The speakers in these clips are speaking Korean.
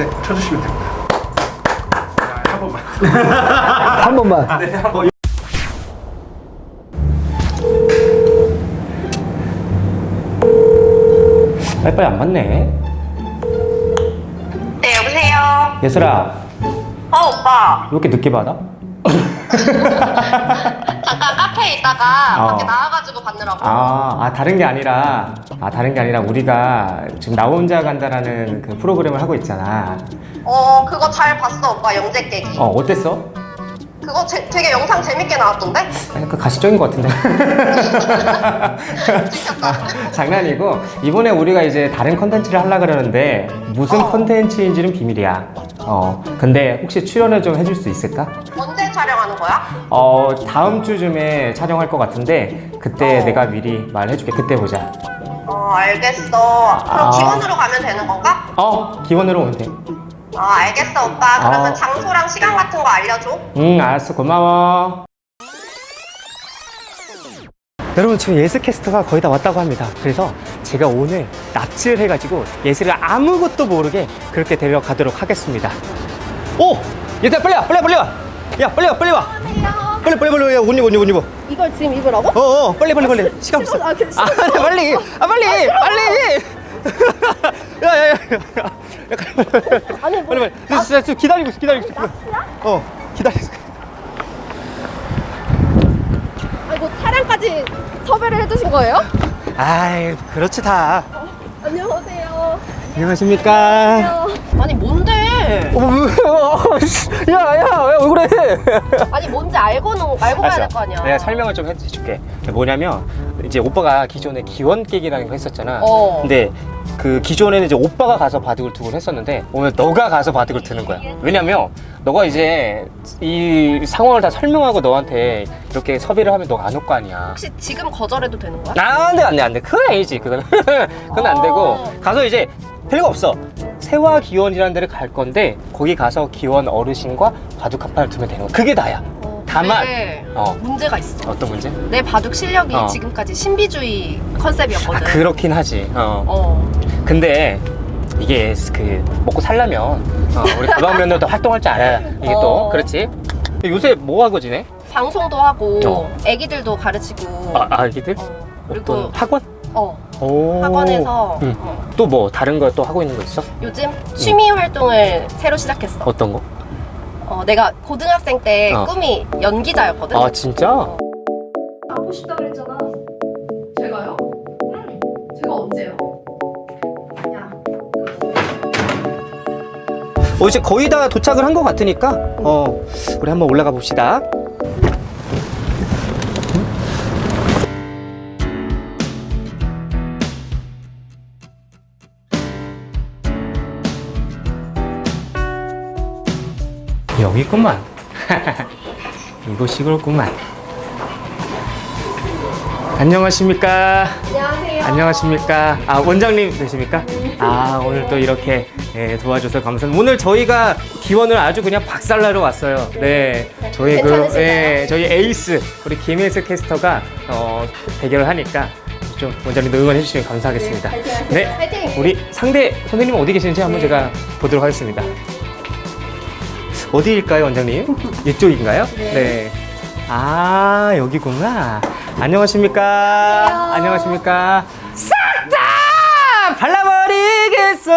네, 쳐주시면 됩니다. 자, 한 번만. 한 번만. 네, 한 번. 빨리빨리 안 받네. 네, 여보세요? 예슬아, 어, 오빠. 왜 이렇게 늦게 받아? 카페에 있다가 어. 밖에 나와가지고 받느라고. 아, 아, 다른 게 아니라, 아, 다른 게 아니라 우리가 지금 나 혼자 간다라는 그 프로그램을 하고 있잖아. 어, 그거 잘 봤어, 오빠. 영재 깨기. 어, 어땠어? 그거 제- 되게 영상 재밌게 나왔던데? 약간 가시적인 것 같은데. 찍혔다. 장난이고, 이번에 우리가 이제 다른 컨텐츠를 하려고 그러는데, 무슨 어. 컨텐츠인지는 비밀이야. 어, 근데 혹시 출연을 좀 해줄 수 있을까? 언 제 촬영하는 거야? 어, 다음 주쯤에 촬영할 것 같은데, 그때 어. 내가 미리 말해줄게. 그때 보자. 어, 알겠어. 그럼 아. 기원으로 가면 되는 건가? 어, 기원으로 오면 돼. 어, 알겠어, 오빠. 그러면 어. 장소랑 시간 같은 거 알려줘. 응, 알았어. 고마워. 여러분, 지금 예스캐스터가 거의 다 왔다고 합니다. 그래서 제가 오늘 납치를 해가지고 예스를 아무것도 모르게 그렇게 데려가도록 하겠습니다. 오! 얘들아, 빨리 와! 빨리 와! 빨리 와! 야, 빨리 와! 빨리 와! 빨리, 빨리, 빨리, 야, 옷 입어, 옷 입어, 옷 입어. 이걸 지금 입으라고? 어, 어, 빨리, 빨리, 빨리. 시간 없어. 아, 그 아, 빨리! 아, 빨리! 빨리! 야, 야, 야. 야, 빨리, 아니, 뭐, 빨리, 빨리. 진짜, 진짜 기다리고 있어, 기다리고 있어. 어, 기다리고 있어. 아이고 차량까지 섭외를 해주신 거예요? 아이, 그렇지 다. 안녕하세요. 안녕하십니까. 아니 뭔데? 어, 뭐, 씨. 야, 야, 왜 그래? 아니 뭔지 알고는 알고 가야 될 거 아니야. 내가 설명을 좀 해줄게. 뭐냐면 이제 오빠가 기존에 기원 깨기라는 거 했었잖아. 어. 근데 그 기존에는 이제 오빠가 가서 바둑을 두고 했었는데 오늘 너가 가서 바둑을 두는 거야. 왜냐면 너가 이제 이 상황을 다 설명하고 너한테 이렇게 섭외를 하면 너가 안 올 거 아니야. 혹시 지금 거절해도 되는 거야? 아, 안 돼, 안 돼, 안 돼. 그건 아니지. 그건. 그건 안 되고. 어. 가서 이제 별거 없어. 세화 기원이라는 데를 갈 건데, 거기 가서 기원 어르신과 바둑 한 판을 두면 되는 거야. 그게 다야. 어, 다만, 근데 어. 문제가 있어. 어떤 문제? 내 바둑 실력이 어. 지금까지 신비주의 컨셉이었거든. 아, 그렇긴 하지. 어. 어. 근데, 이게 그, 먹고 살려면, 어, 우리 도방면으로도 활동할 줄 알아야. 이게 또, 어. 그렇지? 요새 뭐 하고 지내? 방송도 하고 어. 애기들도 가르치고. 아, 아기들? 어. 어떤 그리고 학원? 어. 오. 학원에서 응. 어. 또 뭐, 다른 거또 하고 있는 거 있어? 요즘 취미 활동을 새로 시작했어. 어떤 거? 어, 내가 고등학생 때 어. 꿈이 연기자였거든. 아, 진짜? 하고 싶다 그랬잖아. 제가요? 응. 제가 언제요? 야, 어, 이제 거의 다 도착을 한 것 같으니까, 어, 우리 한번 올라가 봅시다. 여기구만. 이곳이구만. 안녕하십니까. 안녕하세요. 안녕하십니까. 아, 원장님 되십니까? 아, 오늘 또 이렇게 예, 도와줘서 감사합니다. 오늘 저희가 기원을 아주 그냥 박살나러 왔어요. 네. 저희 그, 괜찮으신가요? 예, 저희 에이스, 우리 김혜수 캐스터가 어, 대결을 하니까 좀 원장님도 응원해 주시면 감사하겠습니다. 네. 우리 상대 선생님 어디 계시는지 한번 제가 보도록 하겠습니다. 어디일까요, 원장님? 이쪽인가요? 네. 아, 여기구나. 안녕하십니까? 안녕하십니까? 싹 다 발라버리겠어요.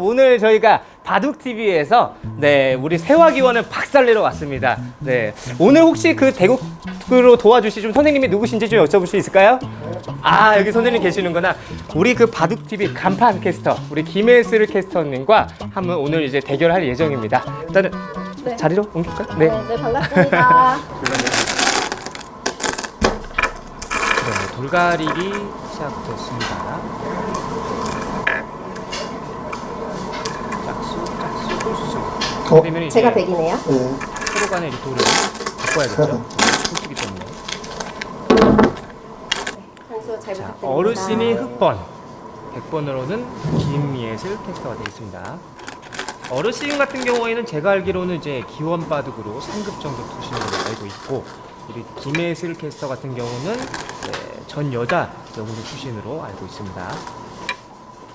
오늘 저희가 바둑TV에서 네, 우리 세화기원을 박살내러 왔습니다. 네. 오늘 혹시 그 대국으로 도와주실 좀 선생님이 누구신지 좀 여쭤볼 수 있을까요? 아, 여기 선생님 계시는구나. 우리 그 바둑TV 간판 캐스터, 우리 김혜슬 캐스터님과 한번 오늘 이제 대결할 예정입니다. 일단은 네. 자리로 옮길까요? 네. 네, 네, 반갑습니다. 네, 돌가리기 시작됐습니다. 짝수, 짝수, 어? 그러면 이제 제가 100이네요. 서로 간의 리토를 바꿔야겠죠. 홀수기 때문에. 선수 잘 자, 부탁드립니다. 어르신이 흑번, 100번으로는 김예슬 캐스터가 되어 있습니다. 어르신 같은 경우에는 제가 알기로는 이제 기원 바둑으로 3급 정도 두시는 걸로 알고 있고 우리 김예슬 캐스터 같은 경우는 네, 전 여자 영웅 출신으로 알고 있습니다.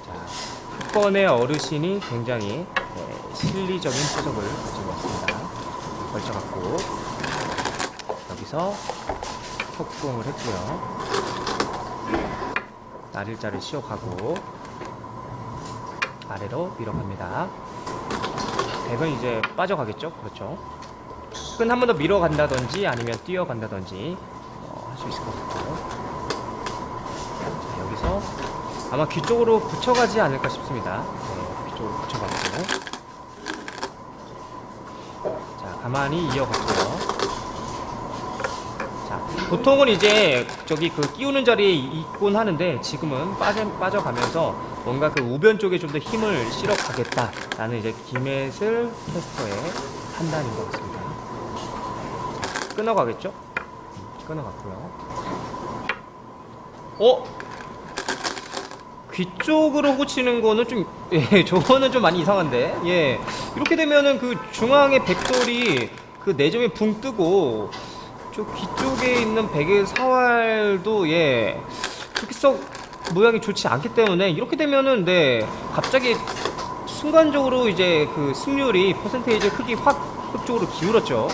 자, 번의 어르신이 굉장히 네, 실리적인 표정을 가지고 왔습니다. 걸쳐갖고 여기서 속공을 했고요. 날일자를 씌워가고 아래로 밀어갑니다. 백은 이제 빠져가겠죠? 그렇죠. 끈 한 번 더 밀어간다든지 아니면 뛰어간다든지 어, 할수 있을 것 같고요. 자, 여기서 아마 귀 쪽으로 붙여가지 않을까 싶습니다. 네, 귀 쪽으로 붙여가고 자 가만히 이어갔고요. 자 보통은 이제 저기 그 끼우는 자리에 있곤 하는데 지금은 빠져 빠져가면서 뭔가 그 우변 쪽에 좀 더 힘을 실어 가겠다라는 이제 김혜슬 캐스터의 판단인 것 같습니다. 끊어가겠죠? 음, 끊어갔고요. 어? 귀 쪽으로 후치는 거는 좀, 예, 저거는 좀 많이 이상한데? 예. 이렇게 되면은 그 중앙에 백돌이 그 내점이 붕 뜨고, 저 귀 쪽에 있는 백의 사활도, 예, 그렇게 썩 모양이 좋지 않기 때문에, 이렇게 되면은, 네, 갑자기 순간적으로 이제 그 승률이 퍼센테이지 크기 확 흑쪽으로 기울었죠.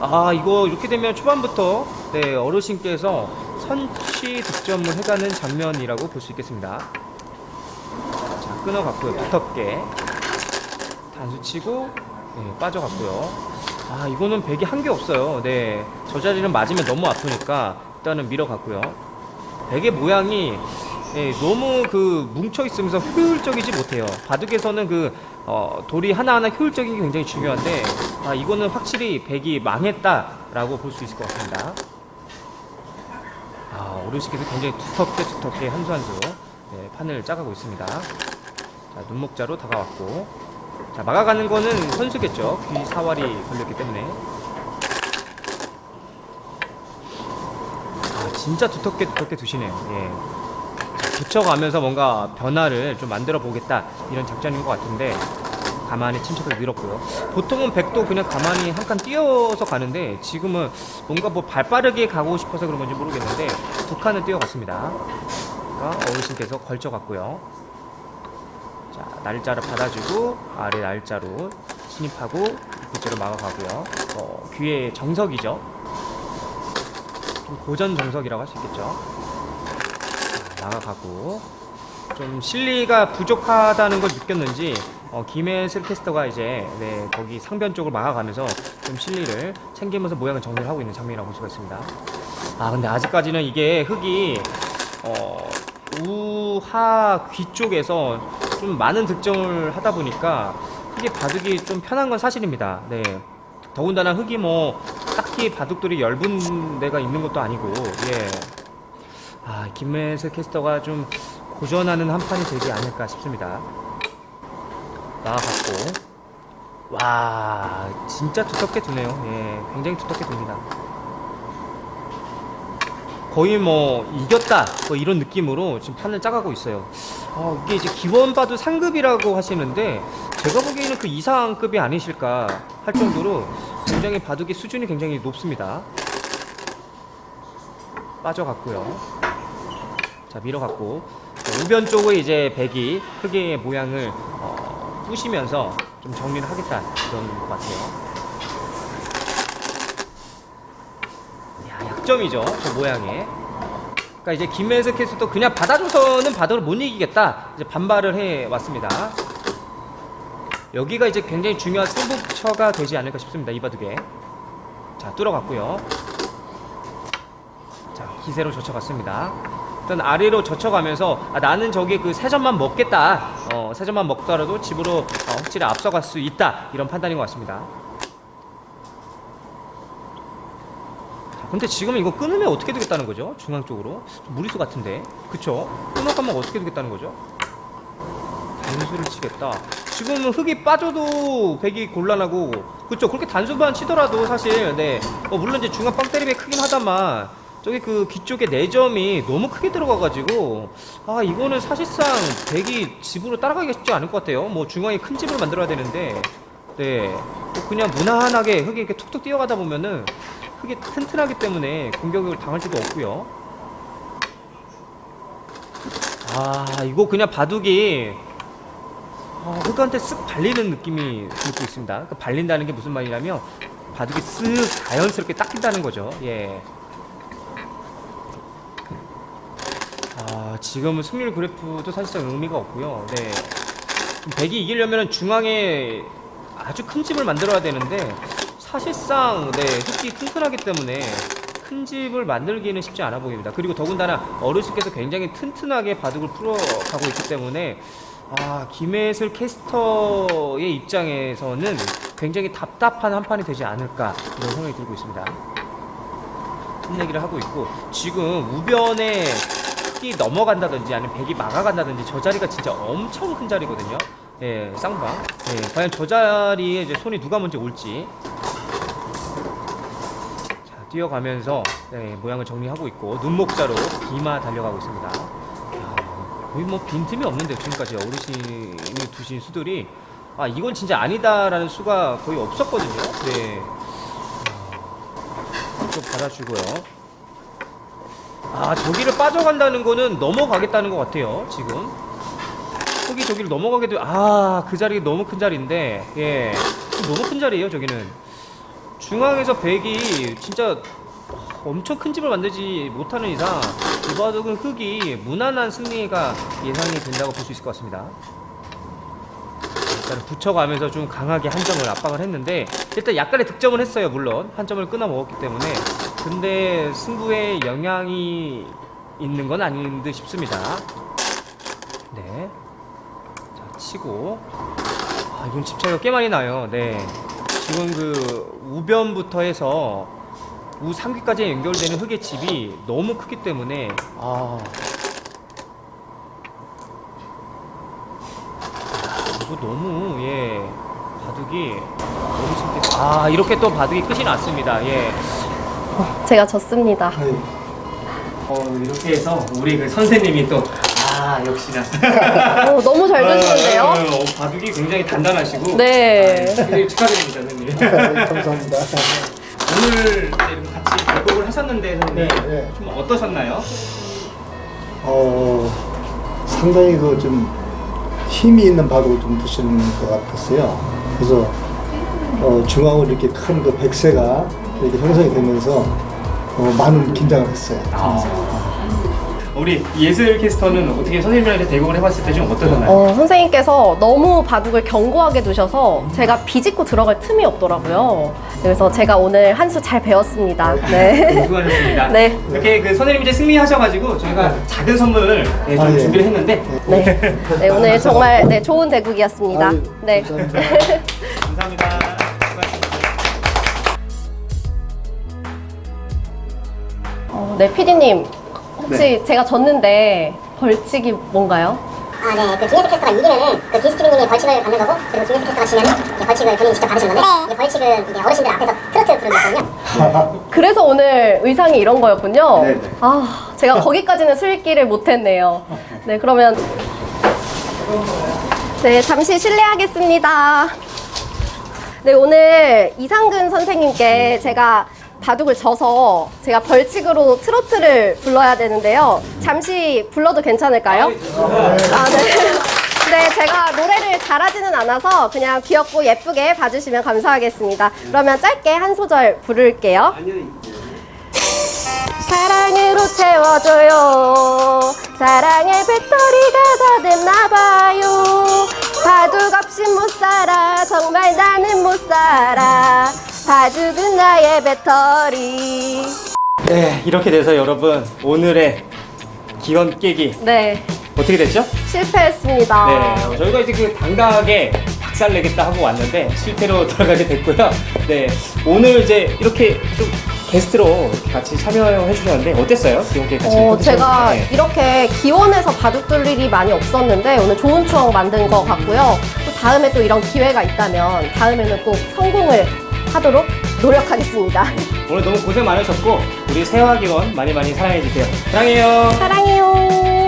아 이거 이렇게 되면 초반부터 네 어르신께서 선취 득점을 해가는 장면이라고 볼 수 있겠습니다. 자 끊어갔고요 두텁게 단수 치고 네, 빠져갔고요. 아 이거는 백이 한 게 없어요. 네 저 자리는 맞으면 너무 아프니까 일단은 밀어갔고요. 백의 모양이 예, 너무 그 뭉쳐 있으면서 효율적이지 못해요. 바둑에서는 그 어, 돌이 하나하나 효율적인 게 굉장히 중요한데 아, 이거는 확실히 백이 망했다라고 볼 수 있을 것 같습니다. 아, 오르시께서 굉장히 두텁게 두텁게 한 수 한수 네, 판을 짜가고 있습니다. 자, 눈목자로 다가왔고 자, 막아가는 거는 선수겠죠. 귀 사활이 걸렸기 때문에 아, 진짜 두텁게 두텁게 두시네요. 예. 붙여가면서 뭔가 변화를 좀 만들어 보겠다 이런 작전인 것 같은데 가만히 침착하게 밀었고요. 보통은 백도 그냥 가만히 한 칸 뛰어서 가는데 지금은 뭔가 뭐 발 빠르게 가고 싶어서 그런 건지 모르겠는데 두 칸을 뛰어갔습니다. 그러니까 어르신께서 걸쳐갔고요. 자 날짜를 받아주고 아래 날짜로 진입하고 입구째로 막아가고요. 어, 귀의 정석이죠. 좀 고전 정석이라고 할 수 있겠죠. 나가가고 좀 실리가 부족하다는 걸 느꼈는지 어, 김혜슬 캐스터가 이제 네, 거기 상변 쪽을 막아가면서 좀 실리를 챙기면서 모양을 정리를 하고 있는 장면이라고 볼 수가 있습니다. 아 근데 아직까지는 이게 흙이 어, 우하 귀 쪽에서 좀 많은 득점을 하다 보니까 흙이 바둑이 좀 편한 건 사실입니다. 네. 더군다나 흙이 뭐 딱히 바둑돌이 얇은 데가 있는 것도 아니고 예. 아, 김매슬 캐스터가 좀 고전하는 한 판이 되지 않을까 싶습니다. 나와갖고. 와, 진짜 두텁게 두네요. 예, 굉장히 두텁게 둡니다. 거의 뭐, 이겼다. 뭐 이런 느낌으로 지금 판을 짜가고 있어요. 어, 이게 이제 기본 봐도 상급이라고 하시는데, 제가 보기에는 그 이상급이 아니실까 할 정도로 굉장히 바둑의 수준이 굉장히 높습니다. 빠져갔고요. 자 밀어갖고 자, 우변 쪽에 이제 백이 크게 모양을 어, 부시면서 좀 정리를 하겠다 이런 것 같아요. 야 약점이죠 저 모양에. 그러니까 이제 김혜석 캐스도 그냥 받아줘서는 바둑을 못 이기겠다 이제 반발을 해 왔습니다. 여기가 이제 굉장히 중요한 승부처가 되지 않을까 싶습니다 이 바둑에. 자 뚫어갔고요. 자 기세로 젖혀갔습니다. 일단 아래로 젖혀가면서 아, 나는 저기 그 세 점만 먹겠다. 어, 세 점만 먹더라도 집으로 어, 확실히 앞서갈 수 있다. 이런 판단인 것 같습니다. 자, 근데 지금 이거 끊으면 어떻게 되겠다는 거죠? 중앙 쪽으로 좀 무리수 같은데, 그쵸? 끊어가면 어떻게 되겠다는 거죠? 단수를 치겠다. 지금은 흙이 빠져도 백이 곤란하고, 그쵸? 그렇게 단수만 치더라도 사실, 네, 어, 물론 이제 중앙 빵 때리면 크긴 하다만. 저기 그 귀 쪽에 네 점이 너무 크게 들어가가지고 아 이거는 사실상 백이 집으로 따라가기가 쉽지 않을 것 같아요. 뭐 중앙에 큰 집을 만들어야 되는데 네뭐 그냥 무난하게 흙이 이렇게 툭툭 뛰어가다 보면은 흙이 튼튼하기 때문에 공격을 당할 수도 없고요. 아 이거 그냥 바둑이 어, 흙한테 쓱 발리는 느낌이 들고 있습니다. 그 발린다는 게 무슨 말이냐면 바둑이 쓱 자연스럽게 닦인다는 거죠. 예. 아 지금은 승률 그래프도 사실상 의미가 없고요. 네. 백이 이기려면 중앙에 아주 큰 집을 만들어야 되는데 사실상 네 흙이 튼튼하기 때문에 큰 집을 만들기는 쉽지 않아 보입니다. 그리고 더군다나 어르신께서 굉장히 튼튼하게 바둑을 풀어가고 있기 때문에 아 김혜슬 캐스터의 입장에서는 굉장히 답답한 한 판이 되지 않을까 이런 생각이 들고 있습니다. 큰 얘기를 하고 있고 지금 우변에 흙이 넘어간다든지 아니면 백이 막아간다든지 저 자리가 진짜 엄청 큰 자리거든요. 예, 쌍방. 예, 과연 저 자리에 이제 손이 누가 먼저 올지. 자, 뛰어가면서 네, 모양을 정리하고 있고 눈목자로 기마 달려가고 있습니다. 야, 거의 뭐 빈틈이 없는데요. 지금까지 어르신이 두신 수들이 아 이건 진짜 아니다라는 수가 거의 없었거든요. 네. 아, 좀 받아주고요. 아 저기를 빠져간다는 거는 넘어가겠다는 것 같아요 지금. 흙이 저기를 넘어가게 돼아그 자리 너무 큰 자리인데 예. 너무 큰 자리예요 저기는. 중앙에서 백이 진짜 엄청 큰 집을 만들지 못하는 이상 이 바둑은 흙이 무난한 승리가 예상이 된다고 볼 수 있을 것 같습니다. 일단 붙여가면서 좀 강하게 한 점을 압박을 했는데 일단 약간의 득점을 했어요 물론. 한 점을 끊어 먹었기 때문에 근데 승부에 영향이 있는 건 아닌 듯 싶습니다. 네. 자 치고. 아 이건 집 차이가 꽤 많이 나요. 네. 지금 그 우변부터 해서 우상귀까지 연결되는 흙의 집이 너무 크기 때문에. 아. 이거 너무 예 바둑이 너무 쉽게. 아 이렇게 또 바둑이 끝이 났습니다. 예 제가 졌습니다. 어, 이렇게 해서 우리 그 선생님이 또 아 역시나 어, 너무 잘 되시는데요? 어, 어, 바둑이 굉장히 단단하시고 네. 아, 굉장히 축하드립니다 선생님 네, 감사합니다. 오늘 이제 같이 발곡을 하셨는데 선생님 네, 네. 좀 어떠셨나요? 어, 상당히 그 좀 힘이 있는 바둑을 좀 두시는 것 같았어요. 그래서 어, 중앙으로 이렇게 큰 그 백세가 이렇게 형성이 되면서 어, 많은 긴장을 했어요. 우리 예슬 캐스터는 어떻게 선생님이랑 이렇게 대국을 해봤을 때 좀 어떠셨나요? 어, 선생님께서 너무 바둑을 견고하게 두셔서 제가 비집고 들어갈 틈이 없더라고요. 그래서 제가 오늘 한 수 잘 배웠습니다. 네. 수고하셨습니다. 네. 이렇게 그 선생님 이제 승리하셔가지고 저희가 작은 선물을 네, 좀 아, 예. 준비를 했는데 네. 네, 오늘 정말 네, 좋은 대국이었습니다. 아유, 네. 감사합니다. 어, 네, PD님. 혹시 제가 졌는데 벌칙이 뭔가요? 아, 네. 그 김혜수 캐스터가 이기면은 그 디스트리님이 벌칙을 받는 거고 그리고 김혜수 캐스터가 지면은 이제 벌칙을 본인이 직접 받으시는 건데 이 벌칙은 이제 어르신들 앞에서 트로트 부르는 거거든요. 그래서 오늘 의상이 이런 거였군요. 네 네. 아, 제가 거기까지는 술기를 못했네요. 네, 그러면 네, 잠시 실례하겠습니다. 네, 오늘 이상근 선생님께 제가 바둑을 져서 제가 벌칙으로 트로트를 불러야 되는데요. 잠시 불러도 괜찮을까요? 아, 네. 네, 제가 노래를 잘하지는 않아서 그냥 귀엽고 예쁘게 봐주시면 감사하겠습니다. 그러면 짧게 한 소절 부를게요. 사랑으로 채워줘요. 사랑의 배터리가 다 됐나봐요. 바둑 없이 못 살아. 정말 나는 못 살아. 바둑은 나의 배터리. 네, 이렇게 돼서 여러분 오늘의 기원 깨기 네, 어떻게 됐죠? 실패했습니다. 네, 저희가 이제 그 당당하게 박살 내겠다 하고 왔는데 실패로 돌아가게 됐고요. 네, 오늘 이제 이렇게 좀 게스트로 이렇게 같이 참여해 주셨는데 어땠어요? 기원 깨기 같이 어, 컨디션? 제가 네. 이렇게 기원해서 바둑 둘 일이 많이 없었는데 오늘 좋은 추억 만든 것 같고요. 또 다음에 또 이런 기회가 있다면 다음에는 꼭 성공을 하도록 노력하겠습니다. 오늘 너무 고생 많으셨고 우리 세화기원 많이 많이 사랑해 주세요. 사랑해요. 사랑해요.